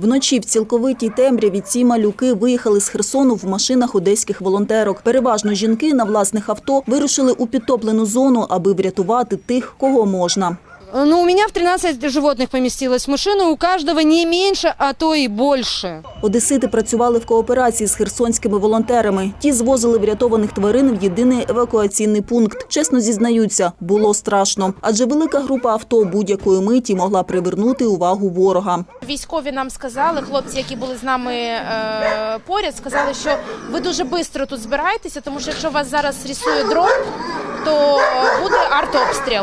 Вночі в цілковитій темряві ці малюки виїхали з Херсону в машинах одеських волонтерок. Переважно жінки на власних авто вирушили у підтоплену зону, аби врятувати тих, кого можна. Ну, у меня в 13 животных поместилось в машину, у каждого не меньше, а то и больше. Одесити працювали в кооперації з херсонськими волонтерами. Ті звозили врятованих тварин в єдиний евакуаційний пункт. Чесно зізнаються, було страшно, адже велика група авто будь-якої миті могла привернути увагу ворога. Військові нам сказали, хлопці, які були з нами е, поряд, сказали, що ви дуже швидко тут збираєтеся, тому що якщо вас зараз рисує дрон, то буде артобстріл.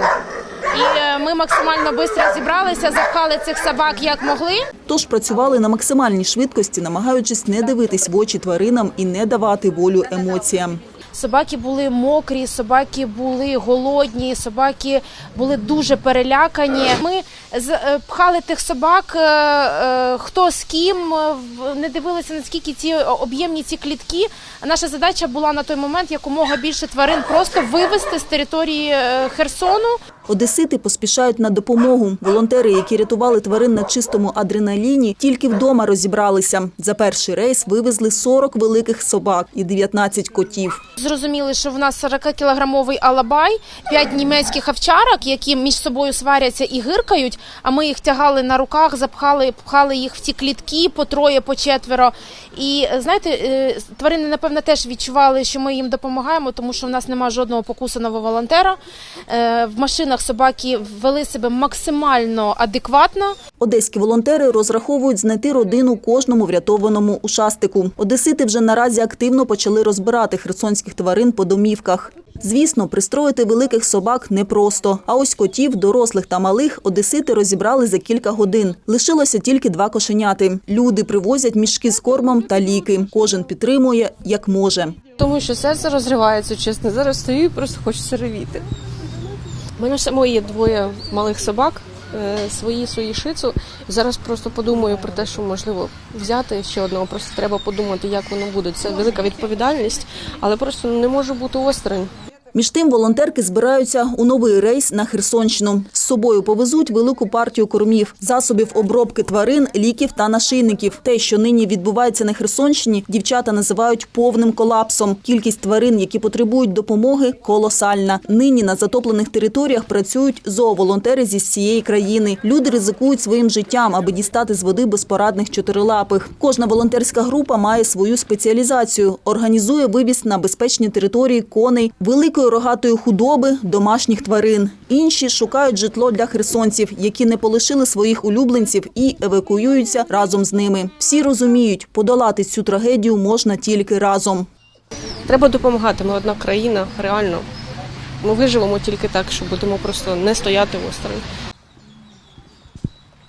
І е, ми максимально швидко зібралися, запхали цих собак як могли. Тож працювали на максимальній швидкості, намагаючись не дивитись в очі тваринам і не давати волю емоціям. Собаки були мокрі, собаки були голодні, собаки були дуже перелякані. Ми е, пхали тих собак, е, хто з ким, не дивилися наскільки ці об'ємні ці клітки. Наша задача була на той момент якомога більше тварин просто вивезти з території Херсону. Одесити поспішають на допомогу. Волонтери, які рятували тварин на чистому адреналіні, тільки вдома розібралися. За перший рейс вивезли 40 великих собак і 19 котів. Зрозуміли, що в нас 40-кілограмовий алабай, 5 німецьких овчарок, які між собою сваряться і гиркають. А ми їх тягали на руках, запхали, пхали їх в ці клітки по троє, по четверо. І знаєте, е, тварини напевно теж відчували, що ми їм допомагаємо, тому що в нас немає жодного покусаного волонтера. Е, В машинах собаки вели себе максимально адекватно. Одеські волонтери розраховують знайти родину кожному врятованому ушастику. Одесити вже наразі активно почали розбирати херсонських тварин по домівках. Звісно, пристроїти великих собак непросто. А ось котів, дорослих та малих, одесити розібрали за кілька годин. Лишилося тільки два кошеняти. Люди привозять мішки з кормом та ліки. Кожен підтримує як може. Тому що серце розривається, чесно. Зараз стою і просто хочеться ревіти. У мене самої є двоє малих собак, е, свої свої шицу. Зараз просто подумаю про те, що можливо взяти ще одного. Просто треба подумати, як воно буде. Це велика відповідальність, але просто не може бути осторонь. Між тим волонтерки збираються у новий рейс на Херсонщину. З собою повезуть велику партію кормів, засобів обробки тварин, ліків та нашийників. Те, що нині відбувається на Херсонщині, дівчата називають повним колапсом. Кількість тварин, які потребують допомоги, колосальна. Нині на затоплених територіях працюють зооволонтери зі всієї країни. Люди ризикують своїм життям, аби дістати з води безпорадних чотирилапих. Кожна волонтерська група має свою спеціалізацію. Організує вивіз на безпечні території коней, великої рогатої худоби, домашніх тварин. Інші шукають житло для херсонців, які не полишили своїх улюбленців і евакуюються разом з ними. Всі розуміють, подолати цю трагедію можна тільки разом. Треба допомагати. Ми одна країна, реально. Ми виживемо тільки так, що будемо просто не стояти осторонь.